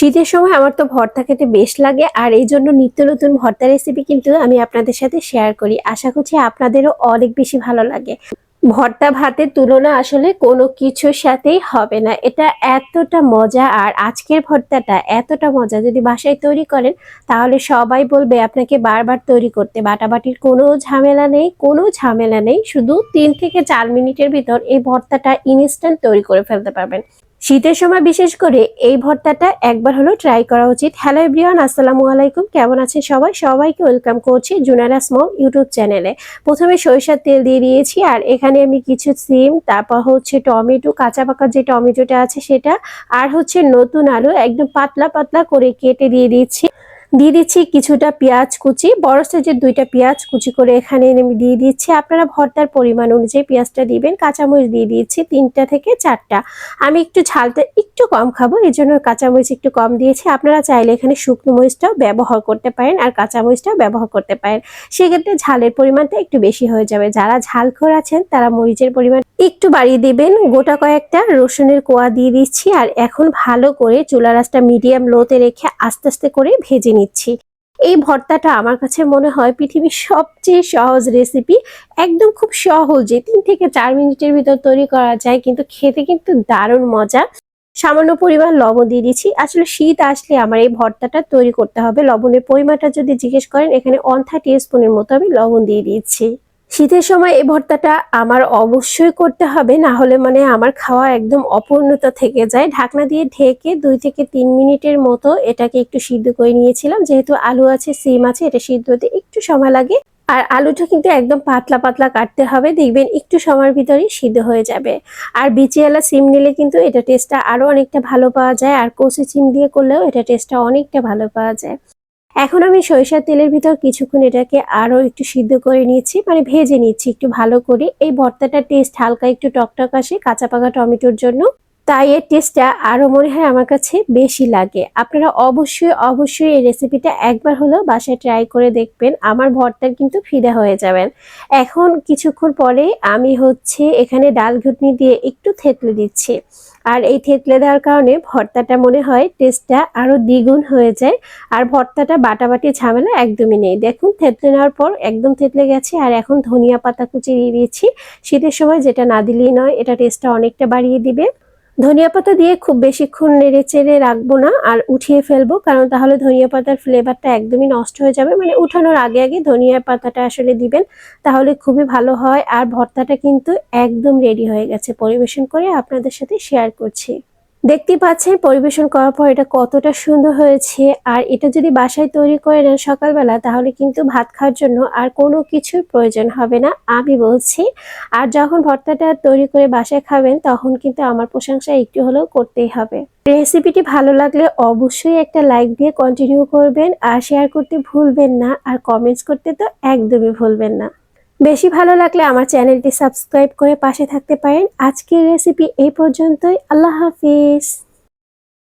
শীতের সময় আমার তো ভর্তা খেতে বেশ লাগে, আর এই জন্য নিত্য নতুন ভর্তা রেসিপি কিন্তু আমি আপনাদের সাথে শেয়ার করি। আশা করছি আপনাদেরও অনেক বেশি ভালো লাগে। ভর্তা ভাতের তুলনা আসলে কোনো কিছুর সাথেই হবে না। এটা এতটা মজা, আর আজকের ভর্তাটা এতটা মজা। যদি বাসায় তৈরি করেন, তাহলে সবাই বলবে আপনাকে বারবার তৈরি করতে। বাটাবাটির কোনো ঝামেলা নেই, কোনো ঝামেলা নেই। শুধু তিন থেকে চার মিনিটের ভিতর এই ভর্তাটা ইনস্ট্যান্ট তৈরি করে ফেলতে পারবেন। শীতের সময় বিশেষ করে এই ভর্তাটা একবার হলো ট্রাই করা উচিত। হ্যালো এভরিওয়ান আসসালামু আলাইকুম। কেমন আছেন সবাই? সবাইকে ওয়েলকাম করছি জুনারাস মম ইউটিউব চ্যানেলে প্রথমে সরিষার তেল দিয়ে দিয়েছি আর এখানে আমি কিছু সিম, তারপর হচ্ছে টমেটো, কাঁচা পাকা যে টমেটোটা আছে সেটা, আর হচ্ছে নতুন আলু একদম পাতলা পাতলা করে কেটে দিয়ে দিচ্ছি। দিয়ে দিচ্ছি কিছুটা পেঁয়াজ কুচি। বড় সাইজের দুইটা পেঁয়াজ কুচি করে এখানে আমি দিয়ে দিচ্ছি। আপনারা ভর্তার পরিমাণ অনুযায়ী পেঁয়াজটা দিবেন, কাঁচামরিচ দিয়ে দিচ্ছি তিনটা থেকে চারটা। আমি একটু ঝালটা একটু কম খাব এই জন্য কাঁচামরিচ একটু কম দিয়েছি। আপনারা চাইলে এখানে শুকনো মরিচটাও ব্যবহার করতে পারেন আর কাঁচামরিচটাও ব্যবহার করতে পারেন। সেক্ষেত্রে ঝালের পরিমাণটা একটু বেশি হয়ে যাবে। যারা ঝালখোর আছেন, তারা মরিচের পরিমাণ একটু বাড়িয়ে দিবেন। গোটা কয়েকটা রসুনের কোয়া দিয়ে দিচ্ছি। আর এখন ভালো করে চুলা রাসটা মিডিয়াম লোতে রেখে আস্তে আস্তে করে ভেজে নিচ্ছি। এই ভর্তাটা আমার কাছে মনে হয় পৃথিবীর সবচেয়ে সহজ রেসিপি একদম খুব সহজে তিন থেকে চার মিনিটের ভিতর তৈরি করা যায়, কিন্তু খেতে কিন্তু দারুণ মজা। সামান্য পরিমাণ লবণ দিয়ে দিচ্ছি। আসলে শীত আসলে আমার এই ভর্তাটা তৈরি করতে হবে। লবণের পরিমাণটা যদি জিজ্ঞেস করেন, এখানে অন থার্টি স্পুনের মতো আমি লবণ দিয়ে দিচ্ছি। শীতের সময় এই ভর্তাটা আমার অবশ্যই করতে হবে, না হলে মানে আমার খাওয়া একদম অপূর্ণতা থেকে যায়। ঢাকনা দিয়ে ঢেকে দুই থেকে তিন মিনিটের মতো এটাকে একটু সিদ্ধ করে নিয়েছিলাম। যেহেতু আলু আছে, সিম আছে, এটা সিদ্ধ হতে একটু সময় লাগে। আর আলুটা কিন্তু একদম পাতলা পাতলা কাটতে হবে, দেখবেন একটু সময়ের ভিতরেই সিদ্ধ হয়ে যাবে। আর বিচিয়ালা সিম নিলে কিন্তু এটা টেস্টটা আরও অনেকটা ভালো পাওয়া যায়, আর কষি সিম দিয়ে করলেও এটা টেস্টটা অনেকটা ভালো পাওয়া যায়। এখন আমি সরিষার তেলের ভিতর কিছুক্ষণ এটাকে আরও একটু সিদ্ধ করে নিচ্ছি মানে ভেজে নিচ্ছি একটু ভালো করে। এই ভর্তাটার টেস্ট হালকা একটু টকটক আসে, কাঁচা পাকা টমেটোর জন্য। তাই এর টেস্টটা আরও মনে হয় আমার কাছে বেশি লাগে। আপনারা অবশ্যই অবশ্যই এই রেসিপিটা একবার হলেও বাসায় ট্রাই করে দেখবেন। আমার ভর্তার কিন্তু ফিদা হয়ে যাবেন। এখন কিছুক্ষণ পরে আমি হচ্ছে এখানে ডাল ঘুটনি দিয়ে একটু থেতলে দিচ্ছি। আর এই থেতলে দেওয়ার কারণে ভর্তাটা মনে হয় টেস্টটা আরও দ্বিগুণ হয়ে যায়। আর ভর্তাটা বাটাবাটি ঝামেলা একদমই নেই। দেখুন, থেতলে নেওয়ার পর একদম থেতলে গেছে। আর এখন ধনিয়া পাতা কুচি দিয়ে দিয়েছি। শীতের সময় যেটা না দিলেই নয়, এটা টেস্টটা অনেকটা বাড়িয়ে দিবে। ধনিয়া পাতা দিয়ে খুব বেশিক্ষণ নেড়ে চেড়ে রাখব না আর উঠিয়ে ফেলব, কারণ তাহলে ধনিয়া পাতার ফ্লেভারটা একদমই নষ্ট হয়ে যাবে। মানে উঠানোর আগে আগে ধনিয়া পাতাটা আসলে দিবেন, তাহলে খুবই ভালো হয়। আর ভর্তাটা কিন্তু একদম রেডি হয়ে গেছে। পরিবেশন করে আপনাদের সাথে শেয়ার করছি। দেখতে পাচ্ছেন, পরিবেশন করার পর এটা কতটা সুন্দর হয়েছে। আর এটা যদি বাসায় তৈরি করে নেন সকালবেলা, তাহলে কিন্তু ভাত খাওয়ার জন্য আর কোনো কিছুর প্রয়োজন হবে না, আমি বলছি। আর যখন ভর্তাটা তৈরি করে বাসায় খাবেন, তখন কিন্তু আমার প্রশংসা একটু হলেও করতেই হবে। রেসিপিটি ভালো লাগলে অবশ্যই একটা লাইক দিয়ে কন্টিনিউ করবেন, আর শেয়ার করতে ভুলবেন না, আর কমেন্টস করতে তো একদমই ভুলবেন না। বেশি ভালো লাগলে আমার চ্যানেলটি সাবস্ক্রাইব করে পাশে থাকতে পারেন। আজকের রেসিপি এই পর্যন্তই। আল্লাহ হাফিজ।